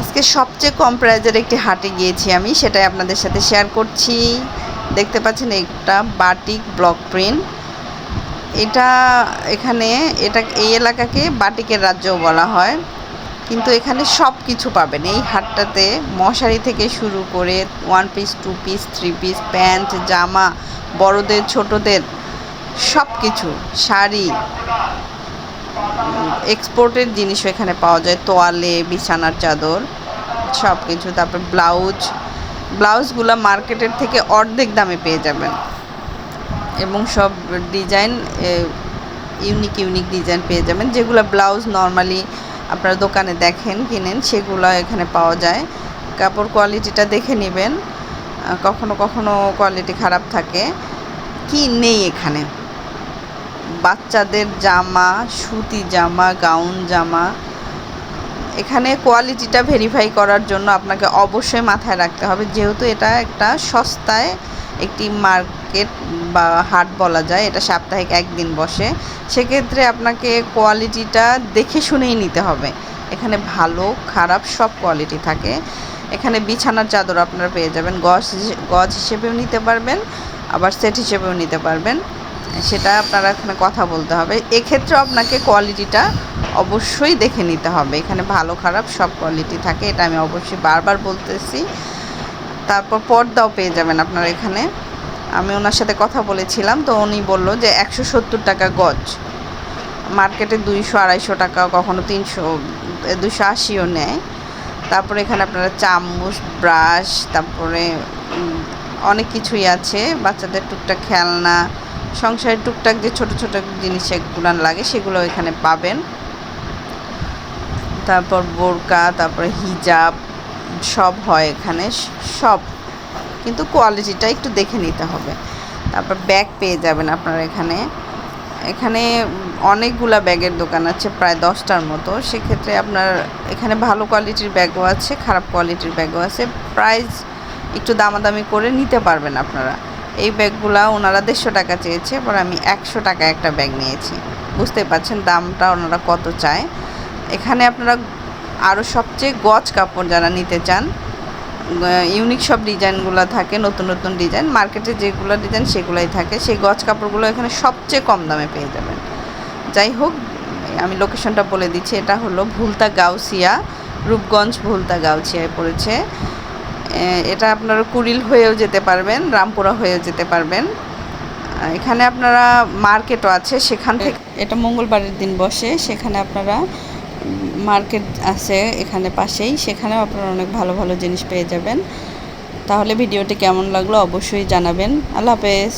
আজকে সবচেয়ে কম প্রাইজের একটি হাটে গিয়েছি আমি, সেটাই আপনাদের সাথে শেয়ার করছি। দেখতে পাচ্ছেন একটা বাটিক ব্লক প্রিন্ট এটা এখানে, এটা এই এলাকাকে বাটিকের রাজ্যও বলা হয়। কিন্তু এখানে সব কিছু পাবেন। এই হাটটাতে মশারি থেকে শুরু করে one piece two piece three piece pant, জামা, বড়দের, ছোটদের সব কিছু শাড়ি এক্সপোর্টের জিনিসও এখানে পাওয়া যায়। তোয়ালে, বিছানার চাদর সব কিছু তারপর ব্লাউজ। ব্লাউজগুলো মার্কেটের থেকে অর্ধেক দামে পেয়ে যাবেন। এবং সব ডিজাইন ইউনিক ইউনিক ডিজাইন পেয়ে যাবেন। যেগুলো ব্লাউজ নর্মালি আপনারা দোকানে দেখেন, কিনেন, সেগুলো এখানে পাওয়া যায়। কাপড় কোয়ালিটিটা দেখে নেবেন। কখনো কখনো কোয়ালিটি খারাপ থাকে। কি নেই এখানে? বাচ্চাদের জামা, সুতি জামা, গাউন জামা। এখানে কোয়ালিটিটা ভেরিফাই করার জন্য আপনাকে অবশ্যই মাথায় রাখতে হবে। যেহেতু এটা একটা সস্তায় একটি মার্কেট বা হাট বলা যায়, এটা সাপ্তাহিক একদিন বসে, সেক্ষেত্রে আপনাকে কোয়ালিটিটা দেখে শুনেই নিতে হবে। এখানে ভালো, খারাপ সব কোয়ালিটি থাকে। এখানে বিছানার চাদর আপনারা পেয়ে যাবেন। গজ গজ হিসেবেও নিতে পারবেন, আবার সেট হিসেবেও নিতে পারবেন। সেটা আপনারা এখানে কথা বলতে হবে। এক্ষেত্রে আপনাকে কোয়ালিটিটা অবশ্যই দেখে নিতে হবে। এখানে ভালো, খারাপ সব কোয়ালিটি থাকে, এটা আমি অবশ্যই বারবার বলতেছি। তারপর পর্দাও পেয়ে যাবেন আপনারা এখানে। আমি ওনার সাথে কথা বলেছিলাম, তো উনি বলল যে একশো সত্তর টাকা গজ। মার্কেটে দুইশো, আড়াইশো টাকা, কখনো তিনশো দুশো আশিও নেয়। তারপরে এখানে আপনারা চামচ, ব্রাশ, তারপরে অনেক কিছুই আছে। বাচ্চাদের টুকটাক খেলনা সংসারের টুকটাক যে ছোট ছোট জিনিস সেগুলো লাগে, সেগুলো এখানে পাবেন। তারপর বোরকা, তারপরে হিজাব, সব হয় এখানে, সব। কিন্তু কোয়ালিটিটা একটু দেখে নিতে হবে। তারপর ব্যাগ পেয়ে যাবেন আপনারা এখানে। এখানে অনেকগুলা ব্যাগের দোকান আছে, প্রায় দশটার মতো। সেক্ষেত্রে আপনার এখানে ভালো কোয়ালিটির ব্যাগও আছে, খারাপ কোয়ালিটির ব্যাগও আছে। প্রাইস একটু দামাদামি করে নিতে পারবেন আপনারা। এই ব্যাগগুলা ওনারা দেড়শো টাকা চেয়েছে পরে আমি একশো টাকা একটা ব্যাগ নিয়েছি। বুঝতে পারছেন দামটা ওনারা কত চায়। এখানে আপনারা আরও সবচেয়ে গজ কাপড় যারা নিতে চান ইউনিক সব ডিজাইনগুলো থাকে, নতুন নতুন ডিজাইন, মার্কেটে যেগুলো ডিজাইন সেগুলোই থাকে, সেই গজ কাপড়গুলো এখানে সবচেয়ে কম দামে পেয়ে যাবেন। যাই হোক, আমি লোকেশনটা বলে দিচ্ছি, এটা হলো ভুলতা গাউসিয়া, রূপগঞ্জ ভুলতা গাউসিয়ায় পড়েছে। এটা আপনারা কুড়িল হয়েও যেতে পারবেন, রামপুরা হয়েও যেতে পারবেন। এখানে আপনারা মার্কেটও আছে, সেখান থেকে এটা মঙ্গলবারের দিন বসে, সেখানে আপনারা মার্কেট আছে এখানে পাশেই, সেখানেও আপনারা অনেক ভালো ভালো জিনিস পেয়ে যাবেন। তাহলে ভিডিওটি কেমন লাগল অবশ্যই জানাবেন। আল্লাহ হাফেজ।